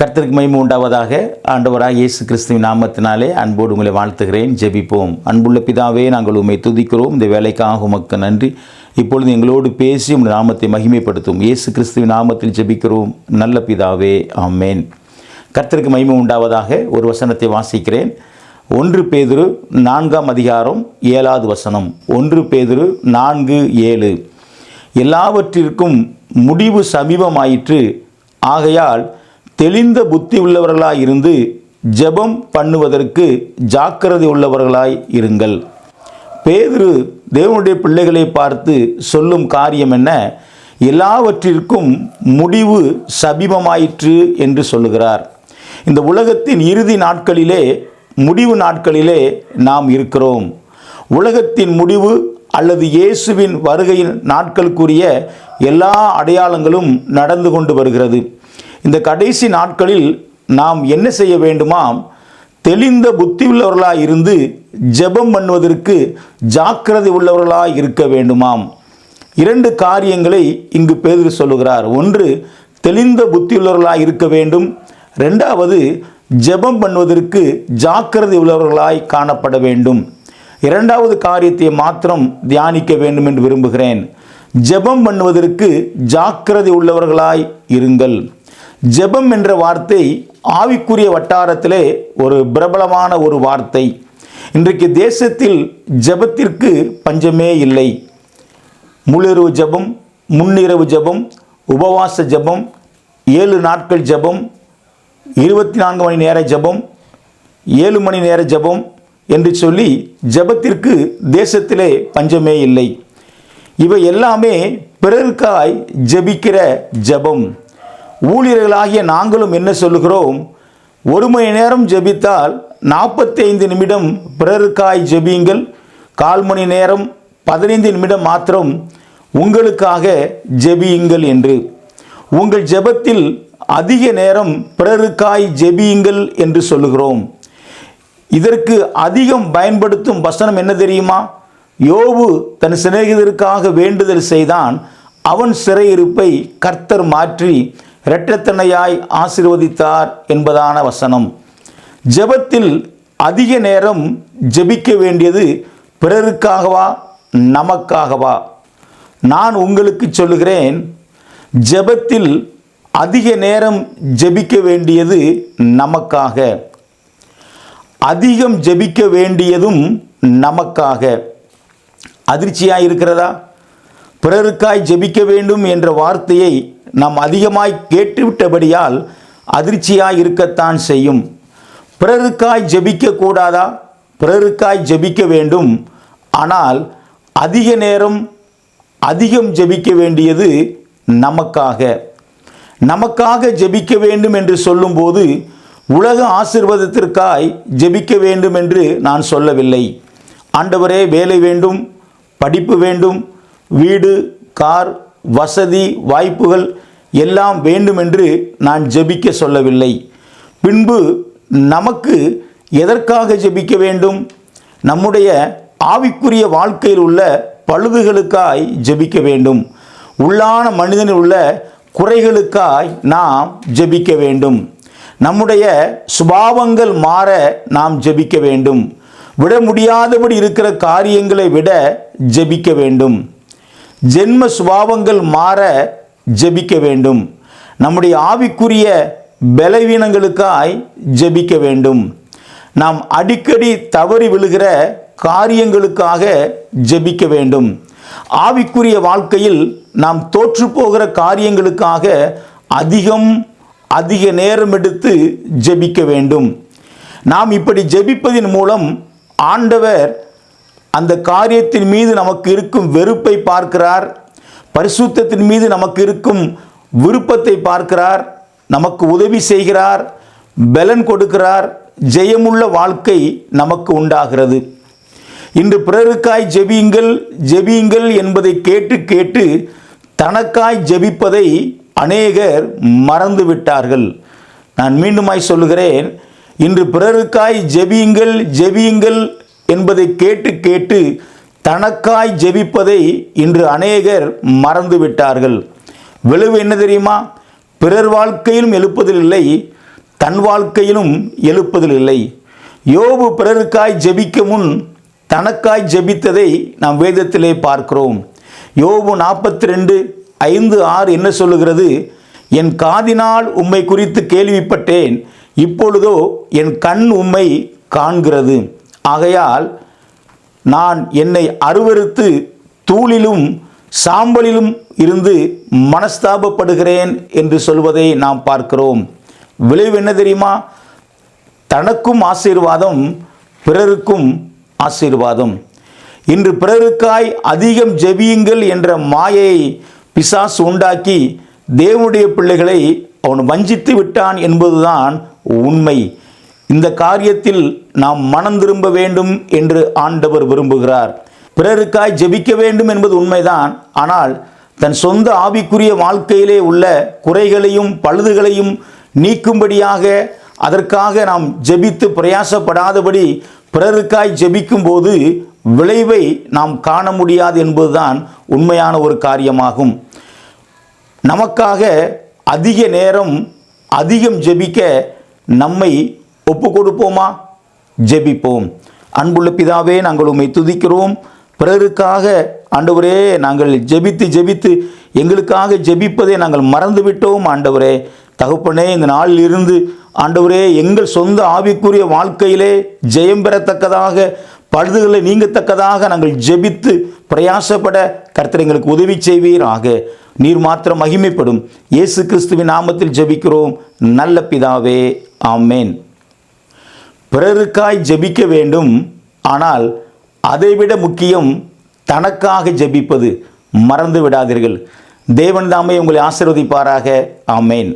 கர்த்தருக்கு மகிமை உண்டாவதாக ஆண்டவராக இயேசு கிறிஸ்துவின் நாமத்தினாலே அன்போடு உங்களை வாழ்த்துகிறேன். ஜெபிப்போம். அன்புள்ள பிதாவே நாங்கள் உம்மை துதிக்கிறோம். இந்த வேலைக்காக உமக்கு நன்றி. இப்பொழுது எங்களோடு பேசி உங்கள் நாமத்தை மகிமைப்படுத்தும் இயேசு கிறிஸ்துவின் நாமத்தில் ஜெபிக்கிறோம். நல்ல பிதாவே ஆமேன். கர்த்தருக்கு மகிமை உண்டாவதாக ஒரு வசனத்தை வாசிக்கிறேன். ஒன்று பேதுரு நான்காம் அதிகாரம் ஏழாவது வசனம். ஒன்று பேதுரு நான்கு ஏழு. எல்லாவற்றிற்கும் முடிவு சமீபமாயிற்று. ஆகையால் தெளிந்த புத்தி உள்ளவர்களாய் இருந்து ஜெபம் பண்ணுவதற்கு ஜாக்கிரதை உள்ளவர்களாய் இருங்கள். பேதுரு தேவனுடைய பிள்ளைகளை பார்த்து சொல்லும் காரியம் என்ன? எல்லாவற்றிற்கும் முடிவு சபீபமாயிற்று என்று சொல்லுகிறார். இந்த உலகத்தின் இறுதி நாட்களிலே முடிவு நாட்களிலே நாம் இருக்கிறோம். உலகத்தின் முடிவு அல்லது இயேசுவின் வருகையின் நாட்களுக்குரிய எல்லா அடையாளங்களும் நடந்து கொண்டு வருகிறது. இந்த கடைசி நாட்களில் நாம் என்ன செய்ய வேண்டுமாம் தெளிந்த புத்தி உள்ளவர்களாக இருந்து ஜெபம் பண்ணுவதற்கு ஜாக்கிரதை உள்ளவர்களாய் இருக்க வேண்டுமாம். இரண்டு காரியங்களை இங்கு பேதுரு சொல்லுகிறார். ஒன்று தெளிந்த புத்தியுள்ளவர்களாய் இருக்க வேண்டும். ரெண்டாவது ஜெபம் பண்ணுவதற்கு ஜாக்கிரதை உள்ளவர்களாய் காணப்பட வேண்டும். இரண்டாவது காரியத்தை மாத்திரம் தியானிக்க வேண்டும் என்று விரும்புகிறேன். ஜெபம் பண்ணுவதற்கு ஜாக்கிரதை உள்ளவர்களாய் இருங்கள். ஜெபம் என்ற வார்த்தை ஆவிக்குரிய வட்டாரத்திலே ஒரு பிரபலமான ஒரு வார்த்தை. இன்றைக்கு தேசத்தில் ஜெபத்திற்கு பஞ்சமே இல்லை. முழிரவு ஜெபம் முன்னிரவு ஜெபம் உபவாச ஜெபம் ஏழு நாட்கள் ஜெபம் இருபத்தி நான்கு மணி நேர ஜெபம் ஏழு மணி நேர ஜெபம் என்று சொல்லி ஜெபத்திற்கு தேசத்திலே பஞ்சமே இல்லை. இவை எல்லாமே பிறருக்காய் ஜெபிக்கிற ஜெபம். ஊழியர்களாகிய நாங்களும் என்ன சொல்லுகிறோம்? ஒரு மணி நேரம் ஜெபித்தால் நாற்பத்தைந்து நிமிடம் பிறருக்காய் ஜெபியுங்கள். கால் மணி நேரம் பதினைந்து நிமிடம் மாத்திரம் உங்களுக்காக ஜெபியுங்கள் என்று. உங்கள் ஜெபத்தில் அதிக நேரம் பிறருக்காய் ஜெபியுங்கள் என்று சொல்லுகிறோம். இதற்கு அதிகம் பயன்படுத்தும் வசனம் என்ன தெரியுமா? யோபு தன் சிநேகிதருக்காக வேண்டுதல் செய்தான். அவன் சிறையிருப்பை கர்த்தர் மாற்றி இரட்டத்தனையாய் ஆசிர்வதித்தார் என்பதான வசனம். ஜெபத்தில் அதிக நேரம் ஜெபிக்க வேண்டியது பிறருக்காகவா? நமக்காகவா? நான் உங்களுக்கு சொல்லுகிறேன் ஜெபத்தில் அதிக நேரம் ஜெபிக்க வேண்டியது நமக்காக. அதிகம் ஜெபிக்க வேண்டியதும் நமக்காக. அதிர்ச்சியாக இருக்கிறதா பிறருக்காய் ஜெபிக்க வேண்டும் என்ற வார்த்தையை நாம் அதிகமாய் கேட்டுவிட்டபடியால் அதிர்ச்சியாய் இருக்கத்தான் செய்யும். பிறருக்காய் ஜெபிக்க கூடாதா? பிறருக்காய் ஜெபிக்க வேண்டும். ஆனால் அதிக நேரம் அதிகம் ஜெபிக்க வேண்டியது நமக்காக. நமக்காக ஜெபிக்க வேண்டும் என்று சொல்லும்போது உலக ஆசிர்வாதத்திற்காய் ஜெபிக்க வேண்டும் என்று நான் சொல்லவில்லை. ஆண்டவரே வேலை வேண்டும் படிப்பு வேண்டும் வீடு கார் வசதி வாய்ப்புகள் எல்லாம் வேண்டுமென்று நான் ஜெபிக்க சொல்லவில்லை. பின்பு நமக்கு எதற்காக ஜெபிக்க வேண்டும்? நம்முடைய ஆவிக்குரிய வாழ்க்கையில் உள்ள பழுதுகளுக்காய் ஜெபிக்க வேண்டும். உள்ளான மனிதனில் உள்ள குறைகளுக்காய் நாம் ஜெபிக்க வேண்டும். நம்முடைய சுபாவங்கள் மாற நாம் ஜெபிக்க வேண்டும். விட முடியாதபடி இருக்கிற காரியங்களை விட ஜெபிக்க வேண்டும். ஜென்ம சுபாவங்கள் மாற ஜெபிக்க வேண்டும். நம்முடைய ஆவிக்குரிய பலவீனங்களுக்காய் ஜெபிக்க வேண்டும். நாம் அடிக்கடி தவறி விழுகிற காரியங்களுக்காக ஜெபிக்க வேண்டும். ஆவிக்குரிய வாழ்க்கையில் நாம் தோற்று போகிற காரியங்களுக்காக அதிகம் அதிக நேரம் எடுத்து ஜெபிக்க வேண்டும். நாம் இப்படி ஜெபிப்பதின் மூலம் ஆண்டவர் அந்த காரியத்தின் மீது நமக்கு இருக்கும் வெறுப்பை பார்க்கிறார். பரிசுத்தத்தின் மீது நமக்கு இருக்கும் விருப்பத்தை பார்க்கிறார். நமக்கு உதவி செய்கிறார். பலன் கொடுக்கிறார். ஜெயமுள்ள வாழ்க்கை நமக்கு உண்டாகிறது. இன்று பிறருக்காய் ஜெபியுங்கள் ஜெபியுங்கள் என்பதை கேட்டு கேட்டு தனக்காய் ஜெபிப்பதை அநேகர் மறந்து விட்டார்கள். நான் மீண்டுமாய் சொல்லுகிறேன் இன்று பிறருக்காய் ஜெபியுங்கள் ஜெபியுங்கள் என்பதை கேட்டு கேட்டு தனக்காய் ஜெபிப்பதை இன்று அநேகர் மறந்து விட்டார்கள் விளைவு என்ன தெரியுமா? பிறர் வாழ்க்கையிலும் எழுப்பதில் இல்லை தன் வாழ்க்கையிலும் எழுப்பதில் இல்லை. யோபு பிறருக்காய் ஜெபிக்க முன் தனக்காய் ஜெபித்ததை நாம் வேதத்திலே பார்க்கிறோம். யோபு நாற்பத்தி ரெண்டு ஐந்து ஆறு என்ன சொல்லுகிறது? என் காதினால் உம்மை குறித்து கேள்விப்பட்டேன் இப்பொழுதோ என் கண் உம்மை காண்கிறது. ஆகையால் நான் என்னை அருவருத்து தூளிலும் சாம்பலிலும் இருந்து மனஸ்தாபப்படுகிறேன் என்று சொல்வதை நாம் பார்க்கிறோம். விளைவு என்ன தெரியுமா? தனக்கும் ஆசீர்வாதம் பிறருக்கும் ஆசீர்வாதம். இன்று பிறருக்காய் அதிகம் ஜெபியுங்கள் என்ற மாயையை பிசாசு உண்டாக்கி தேவனுடைய பிள்ளைகளை அவன் வஞ்சித்து விட்டான் என்பதுதான் உண்மை. இந்த காரியத்தில் நாம் மனம் திரும்ப வேண்டும் என்று ஆண்டவர் விரும்புகிறார். பிறருக்காய் ஜெபிக்க வேண்டும் என்பது உண்மைதான். ஆனால் தன் சொந்த ஆவிக்குரிய வாழ்க்கையிலே உள்ள குறைகளையும் பழுதுகளையும் நீக்கும்படியாக அதற்காக நாம் ஜெபித்து பிரயாசப்படாதபடி பிறருக்காய் ஜெபிக்கும் போது விளைவை நாம் காண முடியாது என்பதுதான் உண்மையான ஒரு காரியமாகும். நமக்காக அதிக நேரம் அதிகம் ஜெபிக்க நம்மை ஒப்பு கொடுப்போமா ஜெபிப்போம். அன்புள்ள பிதாவே நாங்கள் உம்மை துதிக்கிறோம். பிறருக்காக ஆண்டவரே நாங்கள் ஜெபித்து ஜெபித்து எங்களுக்காக ஜெபிப்பதை நாங்கள் மறந்துவிட்டோம் ஆண்டவரே. தகப்பனே இந்த நாளில் இருந்து ஆண்டவரே எங்கள் சொந்த ஆவிக்குரிய வாழ்க்கையிலே ஜெயம் பெறத்தக்கதாக பழுதுகளை நீங்கத்தக்கதாக நாங்கள் ஜெபித்து பிரயாசப்பட கர்த்தர் எங்களுக்கு உதவி செய்வீராக. நீர் மாத்திரம் மகிமைப்படும். இயேசு கிறிஸ்துவின் நாமத்தில் ஜெபிக்கிறோம். நல்ல பிதாவே ஆமேன். பிறருக்காய் ஜெபிக்க வேண்டும். ஆனால் அதைவிட முக்கியம் தனக்காக ஜெபிப்பது. மறந்து விடாதீர்கள். தேவன் தாமே உங்களை ஆசிர்வதிப்பாராக. ஆமேன்.